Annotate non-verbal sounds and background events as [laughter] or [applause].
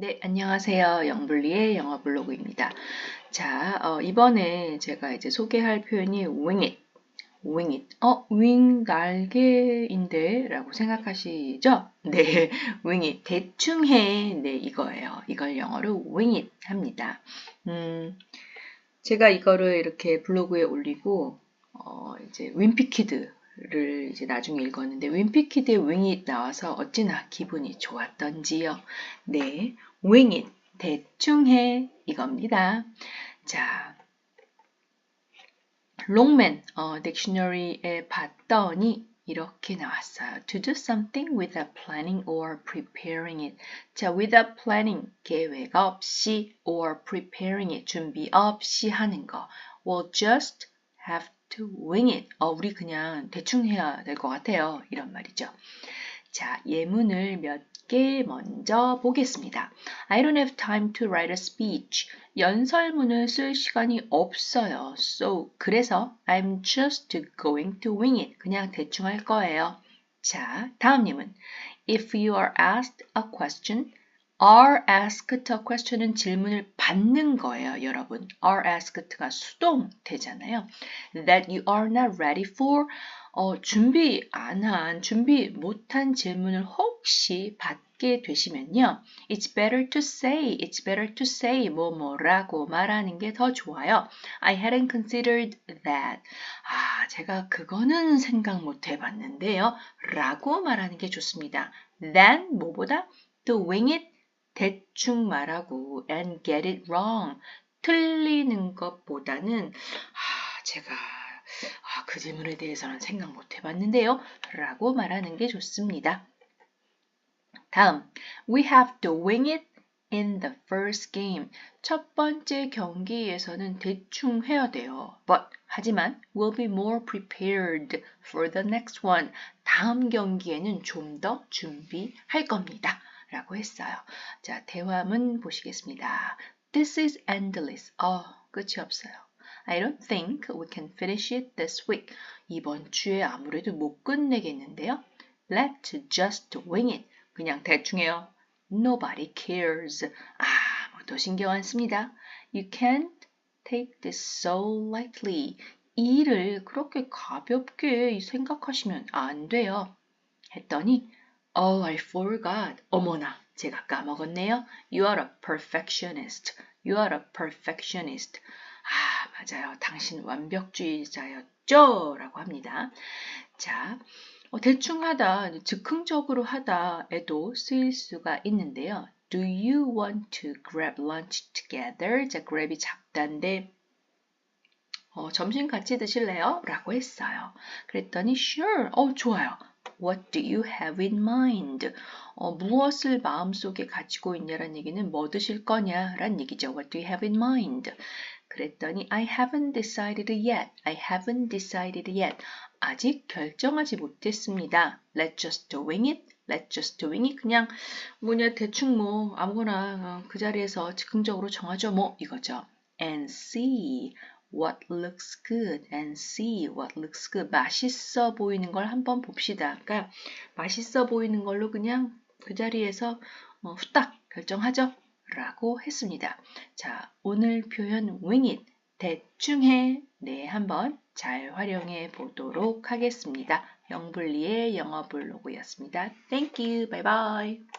네, 안녕하세요. 영블리의 영어 블로그입니다. 자, 어, 이번에 제가 이제 소개할 표현이 wing it. wing it. 어, wing 날개인데 라고 생각하시죠? 네, [laughs] wing it. 대충 해. 네, 이거예요. 이걸 영어로 wing it 합니다. 음, 제가 이거를 이렇게 블로그에 올리고, 어, 이제 윈피키드 를 이제 나중에 읽었는데 윈피키드의 윙잇 나와서 어찌나 기분이 좋았던지요. 네, 윙잇 대충 해 이겁니다. 자, 롱맨 어, 딕셔너리에 봤더니 이렇게 나왔어요. To do something without planning or preparing it. 자, without planning, 계획 없이 or preparing it, 준비 없이 하는 거. will just have to wing it. 어, 우리 그냥 대충 해야 될 것 같아요. 이런 말이죠. 자, 예문을 몇 개 먼저 보겠습니다. I don't have time to write a speech. 연설문을 쓸 시간이 없어요. So, 그래서 I'm just going to wing it. 그냥 대충 할 거예요. 자, 다음 예문. If you are asked a question, are asked a question은 질문을 받는 거예요, 여러분. are asked가 수동되잖아요. That you are not ready for 어, 준비 안 한, 준비 못한 질문을 혹시 받게 되시면요. It's better to say, it's better to say 뭐 뭐라고 말하는 게 더 좋아요. I hadn't considered that. 아, 제가 그거는 생각 못 해봤는데요. 라고 말하는 게 좋습니다. Then 뭐보다 to wing it 대충 말하고 and get it wrong 틀리는 것보다는 아, 제가 아, 그 질문에 대해서는 생각 못 해봤는데요 라고 말하는 게 좋습니다. 다음 We have to wing it in the first game. 첫 번째 경기에서는 대충 해야 돼요. But 하지만 we'll be more prepared for the next one. 다음 경기에는 좀 더 준비할 겁니다. 라고 했어요. 자, 대화문 보시겠습니다. This is endless. 어, 끝이 없어요. I don't think we can finish it this week. 이번 주에 아무래도 못 끝내겠는데요. Let's just wing it. 그냥 대충 해요. Nobody cares. 아무도 신경 안 씁니다. You can't take this so lightly. 이 일을 그렇게 가볍게 생각하시면 안 돼요. 했더니 Oh, I forgot. 어머나, 제가 까먹었네요. You are a perfectionist. You are a perfectionist. 아, 맞아요. 당신 완벽주의자였죠? 라고 합니다. 자, 어, 대충 하다, 즉흥적으로 하다에도 쓰일 수가 있는데요. Do you want to grab lunch together? 자, grab이 작단데 어, 점심 같이 드실래요? 라고 했어요. 그랬더니 sure. 어, 좋아요. What do you have in mind? 어, 무엇을 마음속에 가지고 있냐란 얘기는 뭐 드실 거냐란 얘기죠. What do you have in mind? 그랬더니 I haven't decided yet. I haven't decided yet. 아직 결정하지 못했습니다. Let's just wing it. Let's just wing it. 그냥 뭐냐 대충 뭐 아무거나 그 자리에서 즉흥적으로 정하죠. 뭐 이거죠. And see what looks good and see what looks good. 맛있어 보이는 걸 한번 봅시다. 그러니까 맛있어 보이는 걸로 그냥 그 자리에서 어, 후딱 결정하죠. 라고 했습니다. 자, 오늘 표현 wing it, 대충 해, 네, 한번 잘 활용해 보도록 하겠습니다. 영블리의 영어 블로그였습니다. Thank you. Bye bye.